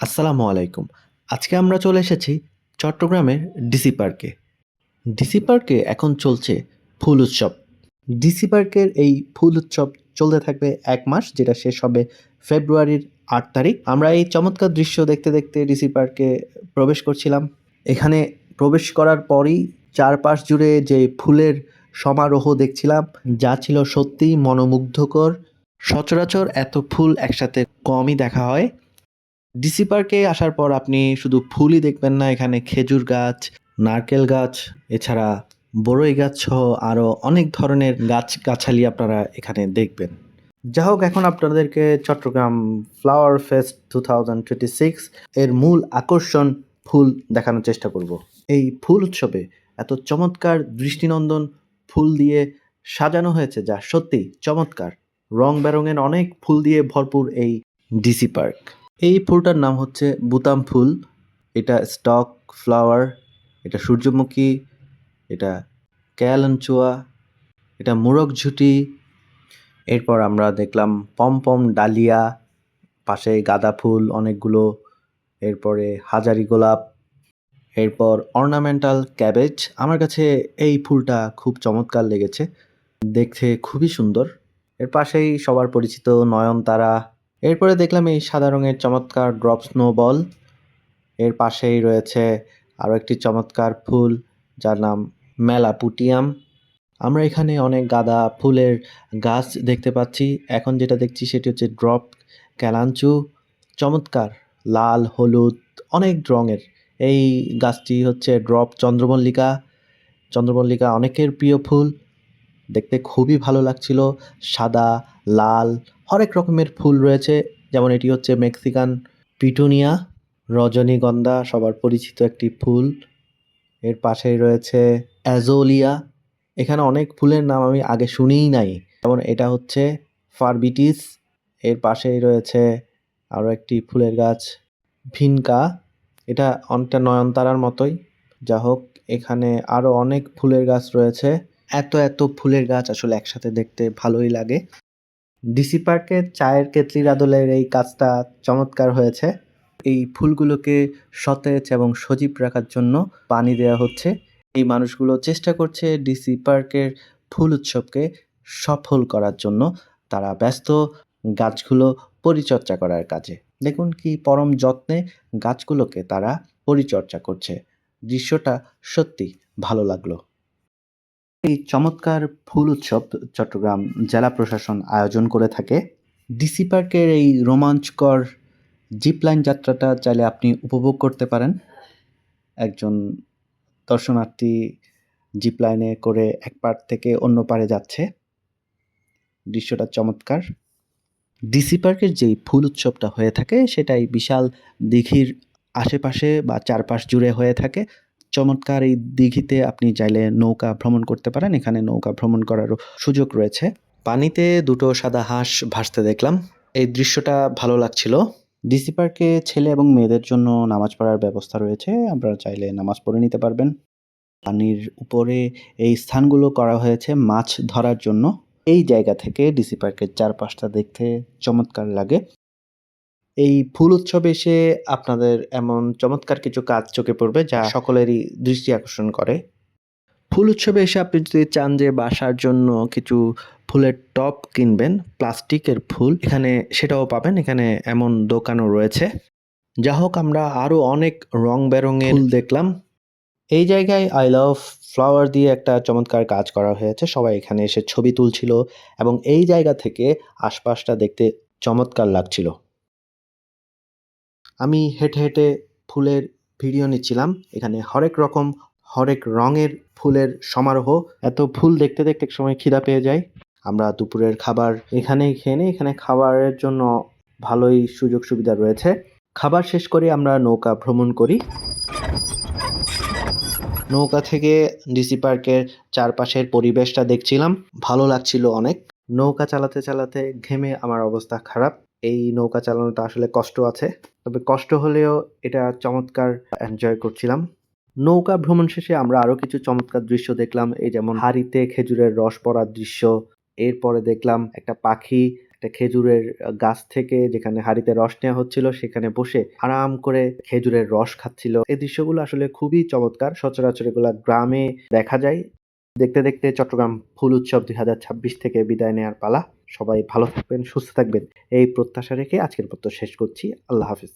আসসালামু আলাইকুম। আজকে আমরা চলে এসেছি চট্টগ্রামের ডিসি পার্কে ডিসি পার্কে এখন চলছে ফুল উৎসব। ডিসি পার্কের এই ফুল উৎসব চলতে থাকবে এক মাস, যেটা শেষ হবে ফেব্রুয়ারির আট তারিখ। আমরা এই চমৎকার দৃশ্য দেখতে দেখতে ডিসি পার্কে প্রবেশ করছিলাম। এখানে প্রবেশ করার পরই চারপাশ জুড়ে যে ফুলের সমারোহ দেখছিলাম, যা ছিল সত্যিই মনোমুগ্ধকর। সচরাচর এত ফুল একসাথে কমই দেখা হয়। ডিসি পার্কে আসার পর আপনি শুধু ফুলই দেখবেন না, এখানে খেজুর গাছ, নারকেল গাছ, এছাড়া বড়ই গাছ সহ আরও অনেক ধরনের গাছ গাছালি আপনারা এখানে দেখবেন। যা হোক, এখন আপনাদেরকে Chattogram flower fest two thousand twenty six এর মূল আকর্ষণ ফুল দেখানোর চেষ্টা করব। এই ফুল উৎসবে এত চমৎকার দৃষ্টিনন্দন ফুল দিয়ে সাজানো হয়েছে যা সত্যি চমৎকার। রং বেরঙের অনেক ফুল দিয়ে ভরপুর এই ডিসি পার্ক এই ফুলটার নাম হচ্ছে বুতাম ফুল। এটা স্টক, ফ্লাওয়ার, এটা সূর্যমুখী, এটা ক্যালানচুয়া, এটা মুরগ ঝুটি। এরপর আমরা দেখলাম পমপম ডালিয়া, পাশে গাঁদা ফুল অনেকগুলো, এরপরে হাজারি গোলাপ, এরপর অর্নামেন্টাল ক্যাবেজ। আমার কাছে এই ফুলটা খুব চমৎকার লেগেছে, দেখতে খুবই সুন্দর। এর পাশেই সবার পরিচিত নয়নতারা এরপরে দেখলাম এই সাদা রঙের চমৎকার ড্রপ স্নোবল। এর পাশেই রয়েছে আরও একটি চমৎকার ফুল, যার নাম মেলাপুটিয়াম। আমরা এখানে অনেক গাঁদা ফুলের গাছ দেখতে পাচ্ছি। এখন যেটা দেখছি সেটি হচ্ছে ড্রপ ক্যালাঞ্চু চমৎকার, লাল, হলুদ, অনেক রঙের। এই গাছটি হচ্ছে ড্রপ চন্দ্রমল্লিকা। চন্দ্রমল্লিকা অনেকের প্রিয় ফুল। দেখতে খুবই ভালো লাগছিল। সাদা, লাল, হরেক রকমের ফুল রয়েছে। যেমন এটি হচ্ছে মেক্সিকান পিটুনিয়া, রজনীগন্ধা সবার পরিচিত একটি ফুল। এর পাশেই রয়েছে অ্যাজোলিয়া। এখানে অনেক ফুলের নাম আমি আগে শুনিই নাই। যেমন এটা হচ্ছে ফারবিটিস। এর পাশেই রয়েছে আরও একটি ফুলের গাছ, ভিনকা। এটা অনেকটা নয়নতারার মতোই। যা হোক এখানে আরও অনেক ফুলের গাছ রয়েছে। এত এত ফুলের গাছ আসলে একসাথে দেখতে ভালোই লাগে। ডিসি পার্কের চায়ের কেতলির আদলের এই কাজটা চমৎকার হয়েছে। এই ফুলগুলোকে সতেজ এবং সজীব রাখার জন্য পানি দেওয়া হচ্ছে। এই মানুষগুলো চেষ্টা করছে ডিসি পার্কের ফুল উৎসবকে সফল করার জন্য। তারা ব্যস্ত, গাছগুলো পরিচর্যা করার কাজে। দেখুন কি পরম যত্নে গাছগুলোকে তারা পরিচর্যা করছে। দৃশ্যটা সত্যি ভালো লাগল। এই চমৎকার ফুল উৎসব চট্টগ্রাম জেলা প্রশাসন আয়োজন করে থাকে। ডিসি পার্কের এই রোমাঞ্চকর জিপ লাইন যাত্রাটা চাইলে আপনি উপভোগ করতে পারেন। একজন দর্শনার্থী জিপ লাইনে করে এক পার থেকে অন্য পারে যাচ্ছে। দৃশ্যটা চমৎকার। ডিসি পার্কের যেই ফুল উৎসবটা হয়ে থাকে, সেটাই বিশাল দিঘির আশেপাশে বা চারপাশ জুড়ে হয়ে থাকে। চমৎকার এই দিঘিতে আপনি চাইলে নৌকা ভ্রমণ করতে পারেন। এখানে নৌকা ভ্রমণ করারও সুযোগ রয়েছে। পানিতে দুটো সাদা হাঁস ভাসতে দেখলাম। এই দৃশ্যটা ভালো লাগছিল। ডিসি পার্কে ছেলে এবং মেয়েদের জন্য নামাজ পড়ার ব্যবস্থা রয়েছে। আপনারা চাইলে নামাজ পড়ে নিতে পারবেন। পানির উপরে এই স্থানগুলো করা হয়েছে মাছ ধরার জন্য। এই জায়গা থেকে ডিসি পার্কের চারপাশটা দেখতে চমৎকার লাগে। এই ফুল উৎসবে এসে আপনাদের এমন চমৎকার কিছু কাজ চোখে পড়বে যা সকলেরই দৃষ্টি আকর্ষণ করে। ফুল উৎসবে এসে আপনি যদি চান যে বাসার জন্য কিছু ফুলের টপ কিনবেন প্লাস্টিকের ফুল এখানে সেটাও পাবেন। এখানে এমন দোকানও রয়েছে। যা হোক আমরা আরও অনেক রং বেরঙের ফুল দেখলাম। এই জায়গায় আই লাভ ফ্লাওয়ার দিয়ে একটা চমৎকার কাজ করা হয়েছে। সবাই এখানে এসে ছবি তুলছিল এবং এই জায়গা থেকে আশপাশটা দেখতে চমৎকার লাগছিল। আমি হেঁটে হেঁটে ফুলের ভিডিও নিচ্ছিলাম। এখানে হরেক রকম, হরেক রঙের ফুলের সমারোহ। এত ফুল দেখতে দেখতে এক সময় খিদা পেয়ে যায়। আমরা দুপুরের খাবার এখানেই খেয়ে এখানে খাবারের জন্য ভালোই সুযোগ সুবিধা রয়েছে। খাবার শেষ করে আমরা নৌকা ভ্রমণ করি। নৌকা থেকে ডিসি পার্কের চারপাশের পরিবেশটা দেখছিলাম। ভালো লাগছিল অনেক। নৌকা চালাতে চালাতে ঘেমে আমার অবস্থা খারাপ। এই নৌকা চালানোটা আসলে কষ্ট আছে। তবে কষ্ট হলেও এটা চমৎকার এনজয় করছিলাম। নৌকা ভ্রমণ শেষে আমরা আরও কিছু চমৎকার দৃশ্য দেখলাম। এই যেমন হাড়িতে খেজুরের রস পড়ার দৃশ্য, এরপরে দেখলাম একটা পাখি একটা খেজুরের গাছ থেকে যেখানে হাঁড়িতে রস নেওয়া হচ্ছিল, সেখানে বসে আরাম করে খেজুরের রস খাচ্ছিল। এই দৃশ্যগুলো আসলে খুবই চমৎকার। সচরাচর এগুলা গ্রামে দেখা যায়। দেখতে দেখতে চট্টগ্রাম ফুল উৎসব দুই হাজার ছাব্বিশ থেকে বিদায় নেওয়ার পালা। সবাই ভালো থাকবেন সুস্থ থাকবেন। এই প্রত্যাশা রেখে আজকের পত্র শেষ করছি। আল্লাহ হাফিজ।